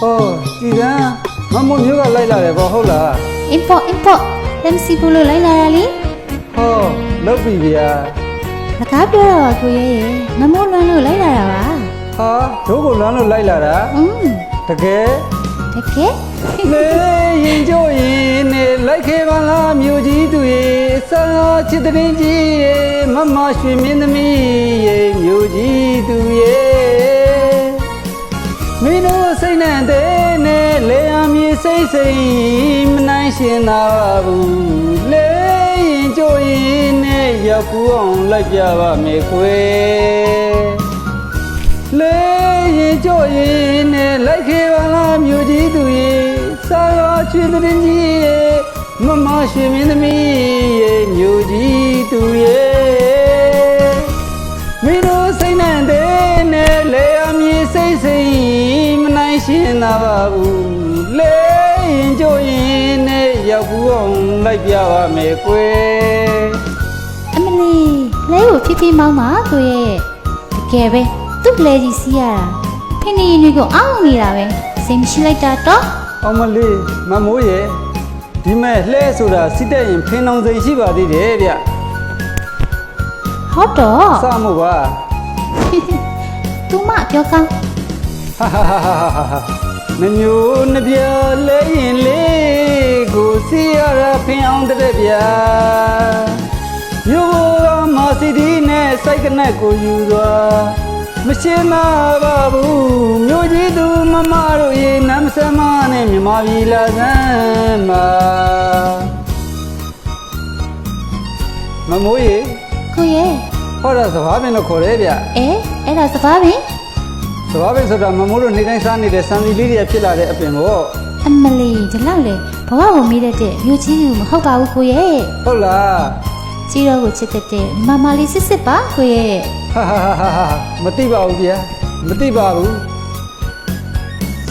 ဟောကြည်စမ်းမမမျိုးကလိုက်လာတယ်ဗောဟုတ်လား import import လက်မစီဘူးလို့လိုက်လာတာလေဟောလုတ်ပြီဗျာစကားပြောတော့ပါကိုရဲရဲ့မမိုးလွန်းလို့လိုက်လာတာပါဟာတို့ကိုလမ်းလို့လိုက်လာတာอืมတကယ်တကယ်လေရင်ကြို့ရင်နဲ့လိုက်ခဲ့ပါလားမြို့ကြီးသူရေဆာချစ်တဲ့ကြီးရေမမရွှေမင်းသမီးရေမြို့ကြီးသူရေ မင်းတို့စိတ်နဲ့တဲ့နဲ့လေယာမြေစိတ်စိတ်မနိုင်ရှင်သာပါဘူးလေရင်ကြို့ရင်နဲ့ရောက်ကူအောင်လိုက်ပြပါမယ်ခွေလေရင်ကြို့ရင်နဲ့လိုက်ခေပါလားမြို့ကြီးသူရေစာရောချွေတဲ့ကြီးရေမမရွှေမင်းသမီးရေမြို့ကြီးသူရေမင်းတို့စိတ်နဲ့တဲ့ နိုင်ရှင်သာပါဘူးလေရင်ကြို့ရင်နဲ့ရောက်ဘူးအောင်လိုက်ပြပါမယ်ကွယ်အမလီလဲကိုဖြည်းဖြည်းမောင်းပါကိုရဲရဲ့တကယ်ပဲသူ့လဲကြီးစီးရတာဖင်းနေရင်တွေကိုအောင်းနေတာပဲစိတ်မရှိလိုက်တာတော့အောင်မလေးမမိုးရဲ့ဒီမဲ့လှဲဆိုတာစစ်တဲ့ရင်ဖင်းအောင်စိန်ရှိပါသေးတယ်ဗျဟုတ်တော့စမို့ပါသူမပြောကောင်း ဟာဟာဟာဟာဟာဟာမညိုနှပြလဲရင်လေးကိုစီရတာဖင်းအောင်တဲ့ဗျာမျိုးကမာစီဒီနဲ့စိုက်ကနက်ကိုယူသွားမရှင်းမပါဘူးမျိုးကြီးသူမမတို့ရေနမ်းစမနဲ့မြမပြီလာစမ်းမှာမမိုးရေကိုရဲဟောတာစဘာပင်လို့ခေါ်တယ်ဗျအဲအဲ့ဒါစပါးပင် စဘာပင်ဆိုတာမမိုးတို့နေတိုင်းစားနေတဲ့စံစီလေးတွေဖြစ်လာတဲ့အပင်ပေါ့အမလီဒီလောက်လေဘဝကိုမိတတ်တဲ့မြို့ကြီးကမဟုတ်ပါဘူးကိုရဲရဲ့ဟုတ်လားကြီးတော့ကိုချစ်တတ်တဲ့မမလေးစစ်စစ်ပါကိုရဲရဲ့ဟာဟာဟာဟာဟာမသိပါဘူးဗျာမသိပါဘူး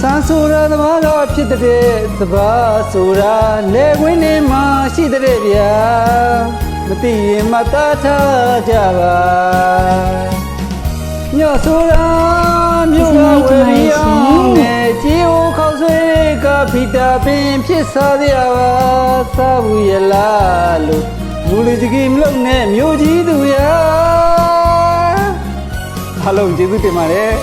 စံဆိုတာသဘာတော်ဖြစ်တဲ့သဘာဆိုတာလေခွင်းနေမှာရှိတဲ့ဗျာမသိရင်မသားထားကြပါညော့ဆိုတာ မြို့ကဝေရီအောင်နဲ့ជីအိုခောက်ဆွေးကဖီတာပင်ဖြစ်စားရပါသာဘူးရလားလို့လူလူကြီးမလုံးနဲ့မြို့ကြီးသူရာအားလုံးကျေးဇူးတင်ပါတယ်